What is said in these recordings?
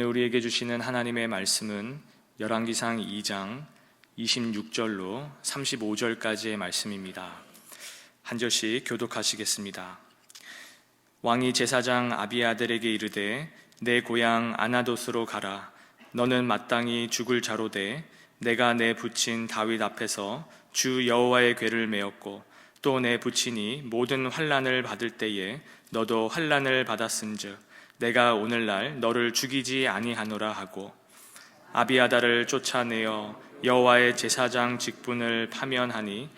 오늘 우리에게 주시는 하나님의 말씀은 열왕기상 2장 26절로 35절까지의 말씀입니다. 한 절씩 교독하시겠습니다. 왕이 제사장 아비아들에게 이르되 내 고향 아나도스로 가라 너는 마땅히 죽을 자로되 내가 내 부친 다윗 앞에서 주 여호와의 궤를 메었고 또 내 부친이 모든 환란을 받을 때에 너도 환란을 받았은즉 내가 오늘날 너를 죽이지 아니하노라 하고 아비아다를 쫓아내어 여호와의 제사장 직분을 파면하니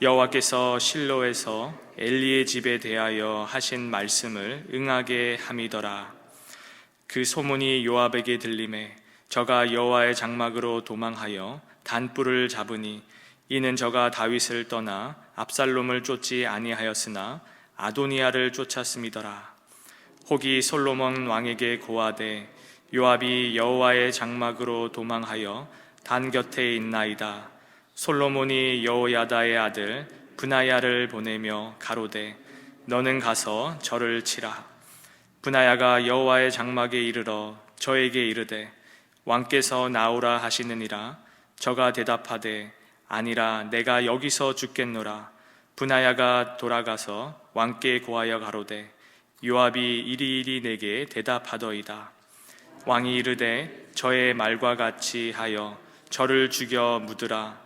여호와께서 실로에서 엘리의 집에 대하여 하신 말씀을 응하게 함이더라. 그 소문이 요압에게 들림에 저가 여호와의 장막으로 도망하여 단불을 잡으니 이는 저가 다윗을 떠나 압살롬을 쫓지 아니하였으나 아도니아를 쫓았음이더라. 혹이 솔로몬 왕에게 고하되 요압이 여호와의 장막으로 도망하여 단 곁에 있나이다. 솔로몬이 여호야다의 아들 브나야를 보내며 가로되 너는 가서 저를 치라. 브나야가 여호와의 장막에 이르러 저에게 이르되 왕께서 나오라 하시느니라. 저가 대답하되 아니라 내가 여기서 죽겠노라. 브나야가 돌아가서 왕께 고하여 가로되 요압이 이리이리 내게 대답하더이다. 왕이 이르되 저의 말과 같이 하여 저를 죽여 묻으라.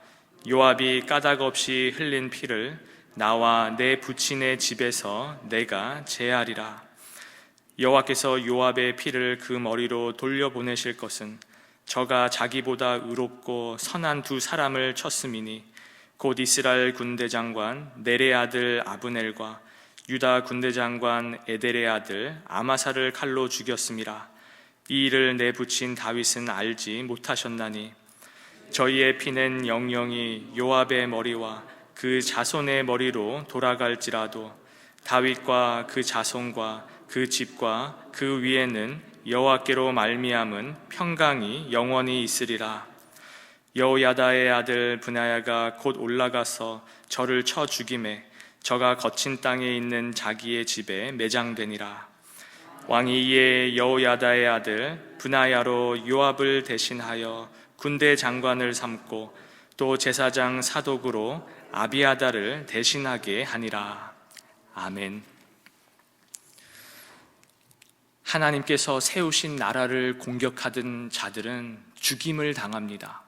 요압이 까닭 없이 흘린 피를 나와 내 부친의 집에서 내가 제하리라. 여호와께서 요압의 피를 그 머리로 돌려보내실 것은 저가 자기보다 의롭고 선한 두 사람을 쳤음이니 곧 이스라엘 군대 장관 네레 아들 아브넬과 유다 군대 장관 에델의 아들 아마사를 칼로 죽였음이라 이 일을 내 부친 다윗은 알지 못하셨나니 저희의 피는 영영이 요압의 머리와 그 자손의 머리로 돌아갈지라도 다윗과 그 자손과 그 집과 그 위에는 여호와께로 말미암은 평강이 영원히 있으리라. 여호야다의 아들 브나야가 곧 올라가서 저를 쳐 죽임에 저가 거친 땅에 있는 자기의 집에 매장되니라. 왕이 이에 여호야다의 아들 브나야로 요압을 대신하여 군대 장관을 삼고 또 제사장 사독으로 아비아다를 대신하게 하니라. 아멘. 하나님께서 세우신 나라를 공격하던 자들은 죽임을 당합니다.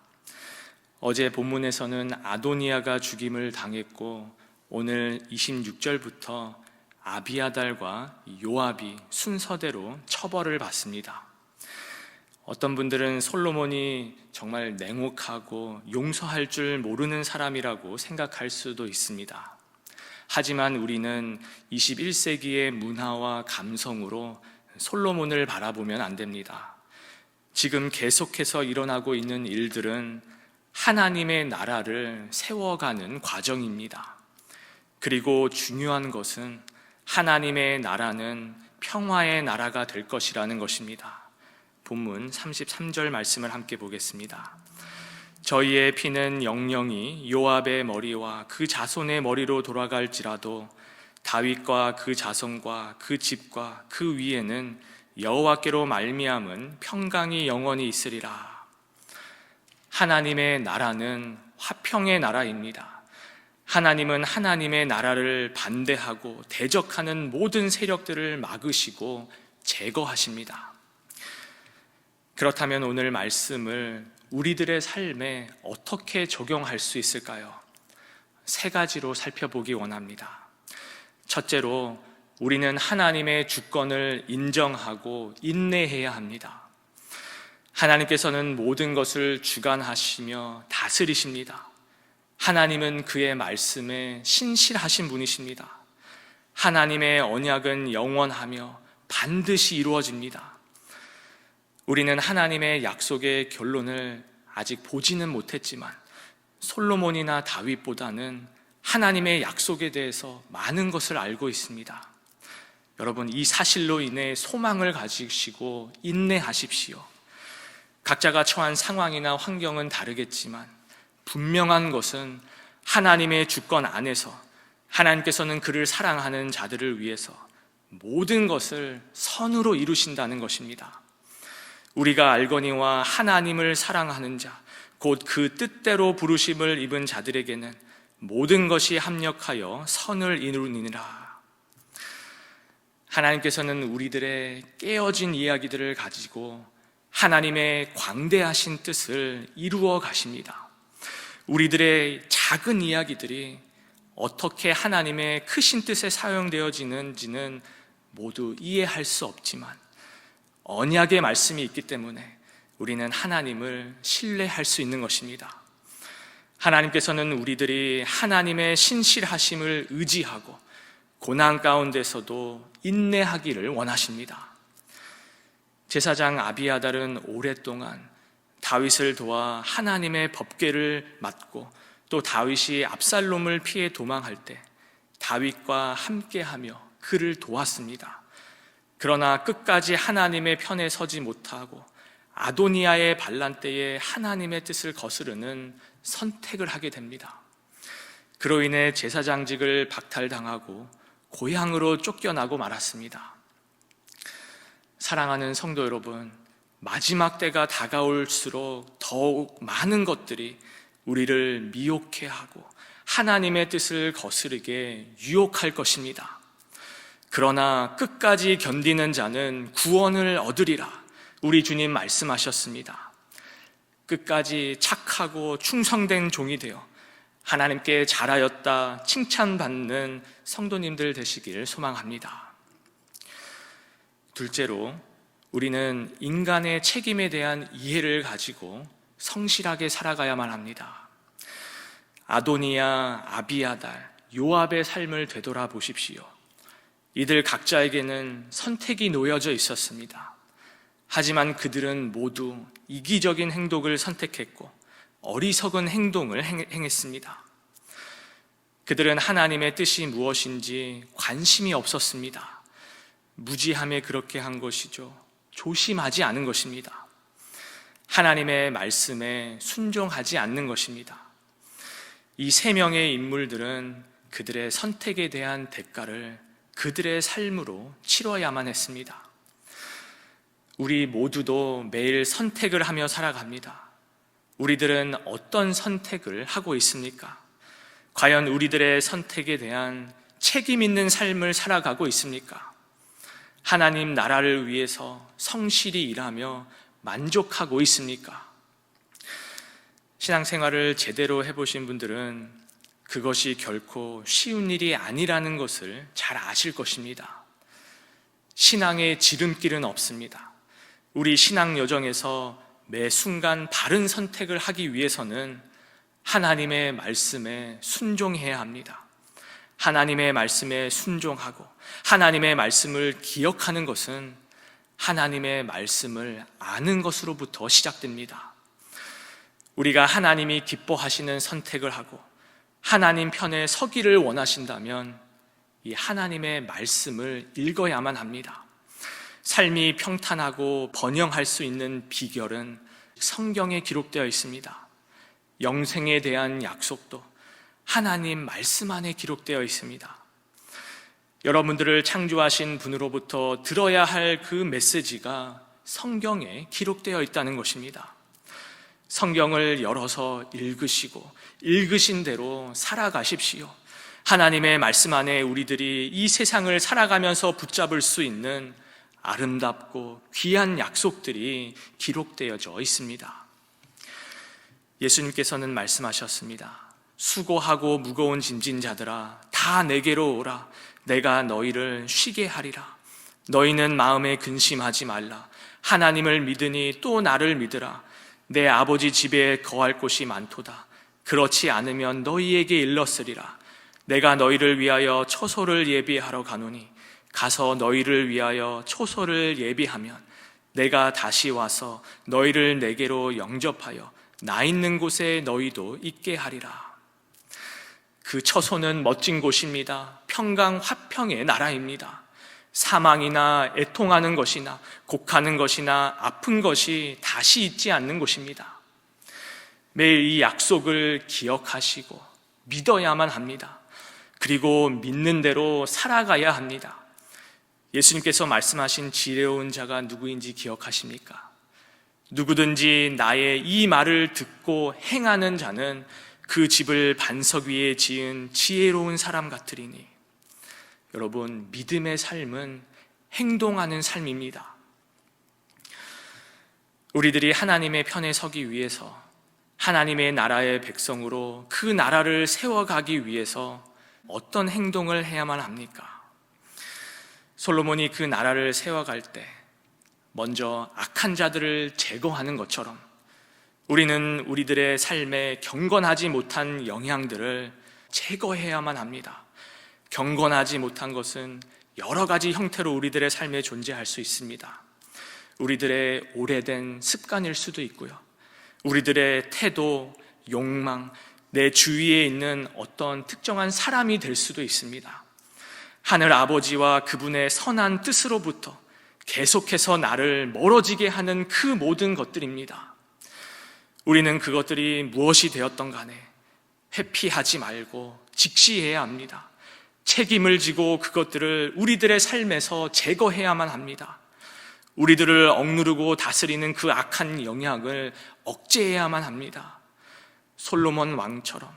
어제 본문에서는 아도니아가 죽임을 당했고 오늘 26절부터 아비아달과 요압이 순서대로 처벌을 받습니다. 어떤 분들은 솔로몬이 정말 냉혹하고 용서할 줄 모르는 사람이라고 생각할 수도 있습니다. 하지만 우리는 21세기의 문화와 감성으로 솔로몬을 바라보면 안 됩니다. 지금 계속해서 일어나고 있는 일들은 하나님의 나라를 세워가는 과정입니다. 그리고 중요한 것은 하나님의 나라는 평화의 나라가 될 것이라는 것입니다. 본문 33절 말씀을 함께 보겠습니다. 저희의 피는 영영이 요압의 머리와 그 자손의 머리로 돌아갈지라도 다윗과 그 자손과 그 집과 그 위에는 여호와께로 말미암은 평강이 영원히 있으리라. 하나님의 나라는 화평의 나라입니다. 하나님은 하나님의 나라를 반대하고 대적하는 모든 세력들을 막으시고 제거하십니다. 그렇다면 오늘 말씀을 우리들의 삶에 어떻게 적용할 수 있을까요? 세 가지로 살펴보기 원합니다. 첫째로 우리는 하나님의 주권을 인정하고 인내해야 합니다. 하나님께서는 모든 것을 주관하시며 다스리십니다. 하나님은 그의 말씀에 신실하신 분이십니다. 하나님의 언약은 영원하며 반드시 이루어집니다. 우리는 하나님의 약속의 결론을 아직 보지는 못했지만 솔로몬이나 다윗보다는 하나님의 약속에 대해서 많은 것을 알고 있습니다. 여러분, 이 사실로 인해 소망을 가지시고 인내하십시오. 각자가 처한 상황이나 환경은 다르겠지만 분명한 것은 하나님의 주권 안에서 하나님께서는 그를 사랑하는 자들을 위해서 모든 것을 선으로 이루신다는 것입니다. 우리가 알거니와 하나님을 사랑하는 자, 곧 그 뜻대로 부르심을 입은 자들에게는 모든 것이 합력하여 선을 이루니라. 하나님께서는 우리들의 깨어진 이야기들을 가지고 하나님의 광대하신 뜻을 이루어 가십니다. 우리들의 작은 이야기들이 어떻게 하나님의 크신 뜻에 사용되어지는지는 모두 이해할 수 없지만 언약의 말씀이 있기 때문에 우리는 하나님을 신뢰할 수 있는 것입니다. 하나님께서는 우리들이 하나님의 신실하심을 의지하고 고난 가운데서도 인내하기를 원하십니다. 제사장 아비아달은 오랫동안 다윗을 도와 하나님의 법궤를 맡고 또 다윗이 압살롬을 피해 도망할 때 다윗과 함께하며 그를 도왔습니다. 그러나 끝까지 하나님의 편에 서지 못하고 아도니아의 반란 때에 하나님의 뜻을 거스르는 선택을 하게 됩니다. 그로 인해 제사장직을 박탈당하고 고향으로 쫓겨나고 말았습니다. 사랑하는 성도 여러분, 마지막 때가 다가올수록 더욱 많은 것들이 우리를 미혹해 하고 하나님의 뜻을 거스르게 유혹할 것입니다. 그러나 끝까지 견디는 자는 구원을 얻으리라. 우리 주님 말씀하셨습니다. 끝까지 착하고 충성된 종이 되어 하나님께 잘하였다 칭찬받는 성도님들 되시길 소망합니다. 둘째로 우리는 인간의 책임에 대한 이해를 가지고 성실하게 살아가야만 합니다. 아도니아, 아비아달, 요압의 삶을 되돌아 보십시오. 이들 각자에게는 선택이 놓여져 있었습니다. 하지만 그들은 모두 이기적인 행동을 선택했고 어리석은 행동을 행했습니다. 그들은 하나님의 뜻이 무엇인지 관심이 없었습니다. 무지함에 그렇게 한 것이죠. 조심하지 않은 것입니다. 하나님의 말씀에 순종하지 않는 것입니다. 이 세 명의 인물들은 그들의 선택에 대한 대가를 그들의 삶으로 치러야만 했습니다. 우리 모두도 매일 선택을 하며 살아갑니다. 우리들은 어떤 선택을 하고 있습니까? 과연 우리들의 선택에 대한 책임 있는 삶을 살아가고 있습니까? 하나님 나라를 위해서 성실히 일하며 만족하고 있습니까? 신앙생활을 제대로 해보신 분들은 그것이 결코 쉬운 일이 아니라는 것을 잘 아실 것입니다. 신앙의 지름길은 없습니다. 우리 신앙 여정에서 매 순간 바른 선택을 하기 위해서는 하나님의 말씀에 순종해야 합니다. 하나님의 말씀에 순종하고 하나님의 말씀을 기억하는 것은 하나님의 말씀을 아는 것으로부터 시작됩니다. 우리가 하나님이 기뻐하시는 선택을 하고 하나님 편에 서기를 원하신다면 이 하나님의 말씀을 읽어야만 합니다. 삶이 평탄하고 번영할 수 있는 비결은 성경에 기록되어 있습니다. 영생에 대한 약속도 하나님 말씀 안에 기록되어 있습니다. 여러분들을 창조하신 분으로부터 들어야 할 그 메시지가 성경에 기록되어 있다는 것입니다. 성경을 열어서 읽으시고 읽으신 대로 살아가십시오. 하나님의 말씀 안에 우리들이 이 세상을 살아가면서 붙잡을 수 있는 아름답고 귀한 약속들이 기록되어져 있습니다. 예수님께서는 말씀하셨습니다. 수고하고 무거운 짐진 자들아, 다 내게로 오라. 내가 너희를 쉬게 하리라. 너희는 마음에 근심하지 말라. 하나님을 믿으니 또 나를 믿으라. 내 아버지 집에 거할 곳이 많도다. 그렇지 않으면 너희에게 일렀으리라. 내가 너희를 위하여 처소를 예비하러 가노니 가서 너희를 위하여 초소를 예비하면 내가 다시 와서 너희를 내게로 영접하여 나 있는 곳에 너희도 있게 하리라. 그 처소는 멋진 곳입니다. 평강 화평의 나라입니다. 사망이나 애통하는 것이나 곡하는 것이나 아픈 것이 다시 있지 않는 곳입니다. 매일 이 약속을 기억하시고 믿어야만 합니다. 그리고 믿는 대로 살아가야 합니다. 예수님께서 말씀하신 지혜로운 자가 누구인지 기억하십니까? 누구든지 나의 이 말을 듣고 행하는 자는 그 집을 반석 위에 지은 지혜로운 사람 같으리니 여러분 믿음의 삶은 행동하는 삶입니다. 우리들이 하나님의 편에 서기 위해서 하나님의 나라의 백성으로 그 나라를 세워가기 위해서 어떤 행동을 해야만 합니까? 솔로몬이 그 나라를 세워갈 때 먼저 악한 자들을 제거하는 것처럼 우리는 우리들의 삶에 경건하지 못한 영향들을 제거해야만 합니다. 경건하지 못한 것은 여러 가지 형태로 우리들의 삶에 존재할 수 있습니다. 우리들의 오래된 습관일 수도 있고요. 우리들의 태도, 욕망, 내 주위에 있는 어떤 특정한 사람이 될 수도 있습니다. 하늘 아버지와 그분의 선한 뜻으로부터 계속해서 나를 멀어지게 하는 그 모든 것들입니다. 우리는 그것들이 무엇이 되었던 간에 회피하지 말고 직시해야 합니다. 책임을 지고 그것들을 우리들의 삶에서 제거해야만 합니다. 우리들을 억누르고 다스리는 그 악한 영향을 억제해야만 합니다. 솔로몬 왕처럼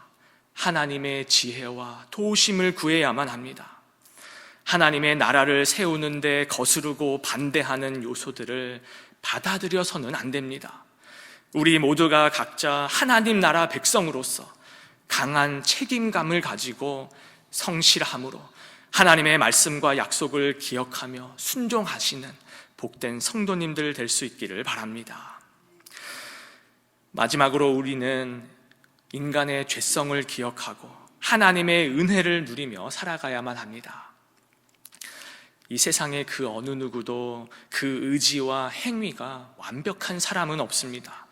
하나님의 지혜와 도우심을 구해야만 합니다. 하나님의 나라를 세우는데 거스르고 반대하는 요소들을 받아들여서는 안 됩니다. 우리 모두가 각자 하나님 나라 백성으로서 강한 책임감을 가지고 성실함으로 하나님의 말씀과 약속을 기억하며 순종하시는 복된 성도님들 될 수 있기를 바랍니다. 마지막으로 우리는 인간의 죄성을 기억하고 하나님의 은혜를 누리며 살아가야만 합니다. 이 세상에 그 어느 누구도 그 의지와 행위가 완벽한 사람은 없습니다.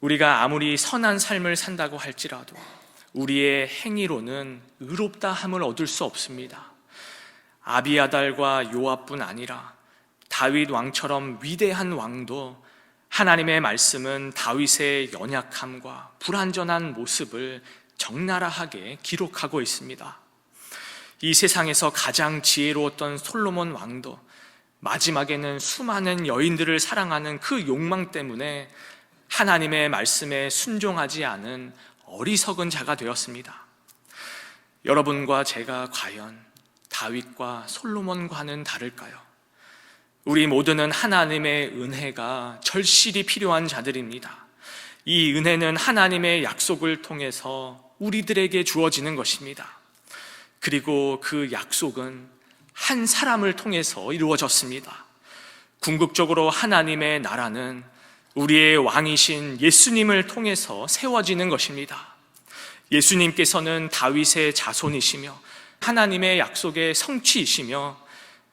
우리가 아무리 선한 삶을 산다고 할지라도 우리의 행위로는 의롭다 함을 얻을 수 없습니다. 아비아달과 요압뿐 아니라 다윗 왕처럼 위대한 왕도 하나님의 말씀은 다윗의 연약함과 불완전한 모습을 적나라하게 기록하고 있습니다. 이 세상에서 가장 지혜로웠던 솔로몬 왕도 마지막에는 수많은 여인들을 사랑하는 그 욕망 때문에 하나님의 말씀에 순종하지 않은 어리석은 자가 되었습니다. 여러분과 제가 과연 다윗과 솔로몬과는 다를까요? 우리 모두는 하나님의 은혜가 절실히 필요한 자들입니다. 이 은혜는 하나님의 약속을 통해서 우리들에게 주어지는 것입니다. 그리고 그 약속은 한 사람을 통해서 이루어졌습니다. 궁극적으로 하나님의 나라는 우리의 왕이신 예수님을 통해서 세워지는 것입니다. 예수님께서는 다윗의 자손이시며 하나님의 약속의 성취이시며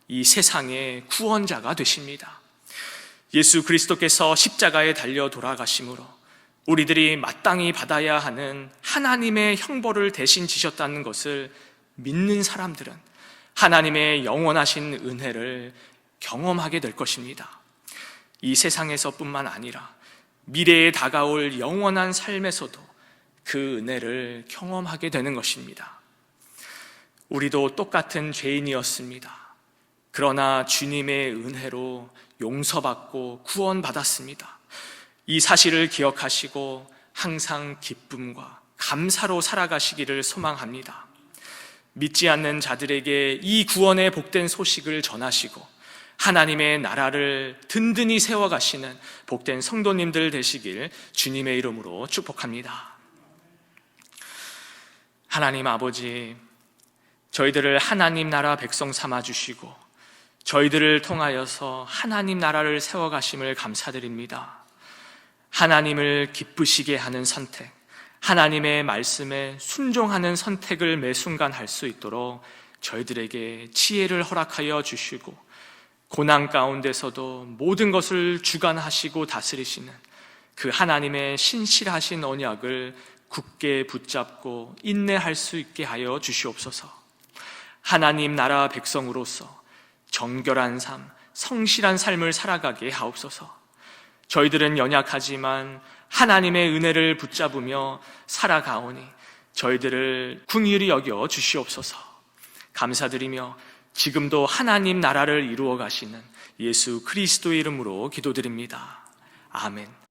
이 세상의 구원자가 되십니다. 예수 그리스도께서 십자가에 달려 돌아가심으로 우리들이 마땅히 받아야 하는 하나님의 형벌을 대신 지셨다는 것을 믿는 사람들은 하나님의 영원하신 은혜를 경험하게 될 것입니다. 이 세상에서뿐만 아니라 미래에 다가올 영원한 삶에서도 그 은혜를 경험하게 되는 것입니다. 우리도 똑같은 죄인이었습니다. 그러나 주님의 은혜로 용서받고 구원받았습니다. 이 사실을 기억하시고 항상 기쁨과 감사로 살아가시기를 소망합니다. 믿지 않는 자들에게 이 구원의 복된 소식을 전하시고 하나님의 나라를 든든히 세워가시는 복된 성도님들 되시길 주님의 이름으로 축복합니다. 하나님 아버지, 저희들을 하나님 나라 백성 삼아 주시고 저희들을 통하여서 하나님 나라를 세워가심을 감사드립니다. 하나님을 기쁘시게 하는 선택, 하나님의 말씀에 순종하는 선택을 매 순간 할 수 있도록 저희들에게 지혜를 허락하여 주시고 고난 가운데서도 모든 것을 주관하시고 다스리시는 그 하나님의 신실하신 언약을 굳게 붙잡고 인내할 수 있게 하여 주시옵소서. 하나님 나라 백성으로서 정결한 삶, 성실한 삶을 살아가게 하옵소서. 저희들은 연약하지만 하나님의 은혜를 붙잡으며 살아가오니 저희들을 궁휼히 여겨 주시옵소서. 감사드리며 지금도 하나님 나라를 이루어 가시는 예수 그리스도의 이름으로 기도드립니다. 아멘.